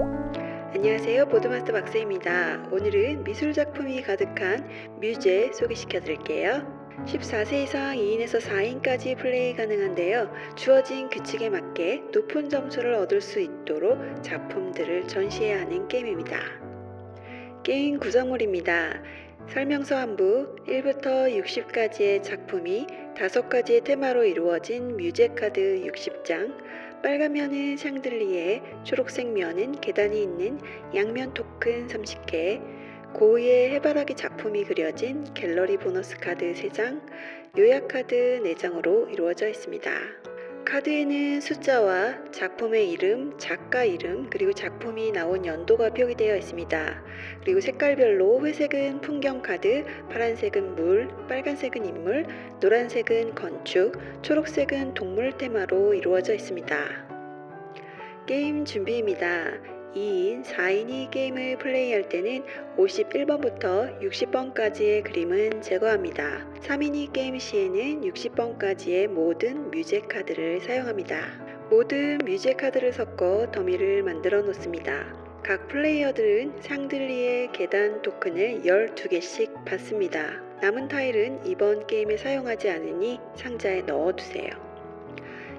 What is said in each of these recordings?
안녕하세요. 보드마스터 박세입니다. 오늘은 미술 작품이 가득한 뮤제 소개시켜 드릴게요. 14세 이상 2인에서 4인까지 플레이 가능한데요. 주어진 규칙에 맞게 높은 점수를 얻을 수 있도록 작품들을 전시해야 하는 게임입니다. 게임 구성물입니다. 설명서 한부 1부터 60까지의 작품이 5가지의 테마로 이루어진 뮤제 카드 60장, 빨간 면은 샹들리에, 초록색 면은 계단이 있는 양면 토큰 30개, 고의의 해바라기 작품이 그려진 갤러리 보너스 카드 3장, 요약 카드 4장으로 이루어져 있습니다. 카드에는 숫자와 작품의 이름, 작가 이름, 그리고 작품이 나온 연도가 표기되어 있습니다. 그리고 색깔별로 회색은 풍경 카드, 파란색은 물, 빨간색은 인물, 노란색은 건축, 초록색은 동물 테마로 이루어져 있습니다. 게임 준비입니다. 2인, 4인이 게임을 플레이할 때는 51번부터 60번까지의 그림은 제거합니다. 3인이 게임 시에는 60번까지의 모든 뮤제 카드를 사용합니다. 모든 뮤제 카드를 섞어 더미를 만들어 놓습니다. 각 플레이어들은 샹들리의 계단 토큰을 12개씩 받습니다. 남은 타일은 이번 게임에 사용하지 않으니 상자에 넣어두세요.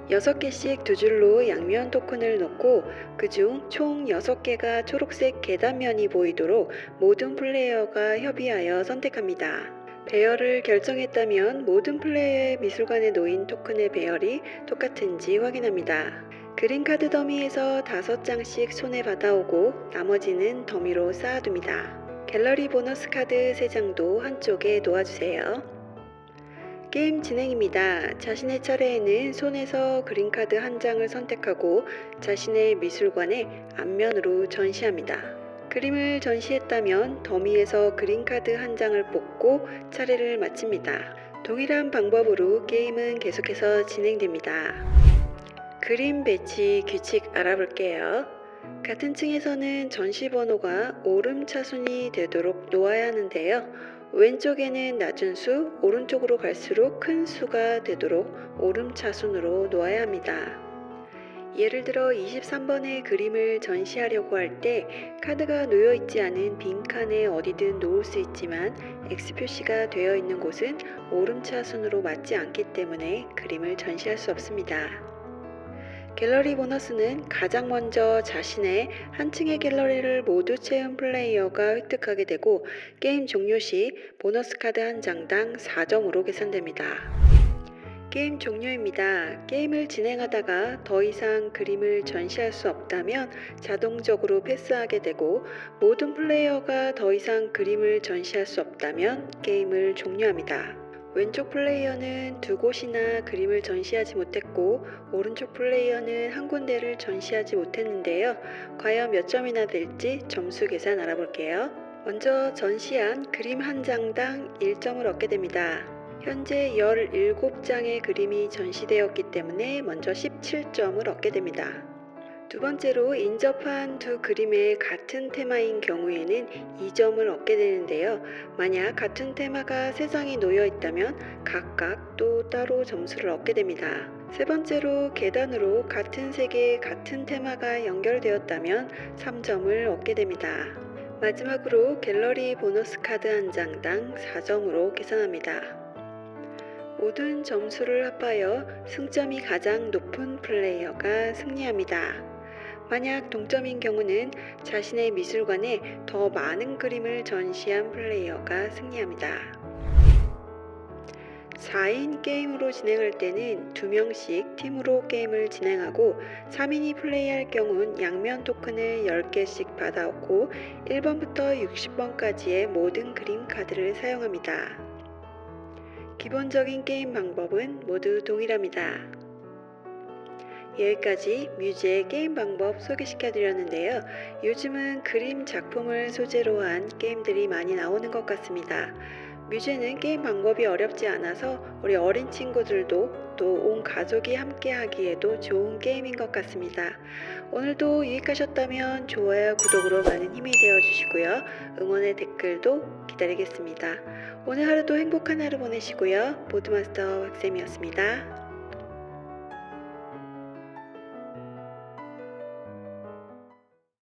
6개씩 두 줄로 양면 토큰을 놓고 그 중 총 6개가 초록색 계단면이 보이도록 모든 플레이어가 협의하여 선택합니다. 배열을 결정했다면 모든 플레이어의 미술관에 놓인 토큰의 배열이 똑같은지 확인합니다. 그린 카드 더미에서 5장씩 손에 받아오고 나머지는 더미로 쌓아둡니다. 갤러리 보너스 카드 3장도 한쪽에 놓아주세요. 게임 진행입니다. 자신의 차례에는 손에서 그린카드 한 장을 선택하고 자신의 미술관의 앞면으로 전시합니다. 그림을 전시했다면 더미에서 그린카드 한 장을 뽑고 차례를 마칩니다. 동일한 방법으로 게임은 계속해서 진행됩니다. 그림 배치 규칙 알아볼게요. 같은 층에서는 전시 번호가 오름 차순이 되도록 놓아야 하는데요. 왼쪽에는 낮은 수, 오른쪽으로 갈수록 큰 수가 되도록 오름차순으로 놓아야 합니다. 예를 들어 23번의 그림을 전시하려고 할 때 카드가 놓여 있지 않은 빈 칸에 어디든 놓을 수 있지만 X 표시가 되어 있는 곳은 오름차순으로 맞지 않기 때문에 그림을 전시할 수 없습니다. 갤러리 보너스는 가장 먼저 자신의 한 층의 갤러리를 모두 채운 플레이어가 획득하게 되고 게임 종료 시 보너스 카드 한 장당 4점으로 계산됩니다. 게임 종료입니다. 게임을 진행하다가 더 이상 그림을 전시할 수 없다면 자동적으로 패스하게 되고 모든 플레이어가 더 이상 그림을 전시할 수 없다면 게임을 종료합니다. 왼쪽 플레이어는 두 곳이나 그림을 전시하지 못했고 오른쪽 플레이어는 한 군데를 전시하지 못했는데요. 과연 몇 점이나 될지 점수 계산 알아볼게요. 먼저 전시한 그림 한 장당 1점을 얻게 됩니다. 현재 17장의 그림이 전시되었기 때문에 먼저 17점을 얻게 됩니다. 두 번째로 인접한 두 그림의 같은 테마인 경우에는 2점을 얻게 되는데요. 만약 같은 테마가 세 장이 놓여 있다면 각각 또 따로 점수를 얻게 됩니다. 세 번째로 계단으로 같은 색의 같은 테마가 연결되었다면 3점을 얻게 됩니다. 마지막으로 갤러리 보너스 카드 한 장당 4점으로 계산합니다. 모든 점수를 합하여 승점이 가장 높은 플레이어가 승리합니다. 만약 동점인 경우는 자신의 미술관에 더 많은 그림을 전시한 플레이어가 승리합니다. 4인 게임으로 진행할 때는 2명씩 팀으로 게임을 진행하고 3인이 플레이할 경우는 양면 토큰을 10개씩 받아오고 1번부터 60번까지의 모든 그림 카드를 사용합니다. 기본적인 게임 방법은 모두 동일합니다. 여기까지 뮤즈의 게임 방법 소개시켜 드렸는데요. 요즘은 그림 작품을 소재로 한 게임들이 많이 나오는 것 같습니다. 뮤즈는 게임 방법이 어렵지 않아서 우리 어린 친구들도 또 온 가족이 함께 하기에도 좋은 게임인 것 같습니다. 오늘도 유익하셨다면 좋아요, 구독으로 많은 힘이 되어 주시고요. 응원의 댓글도 기다리겠습니다. 오늘 하루도 행복한 하루 보내시고요. 보드마스터 박쌤이었습니다.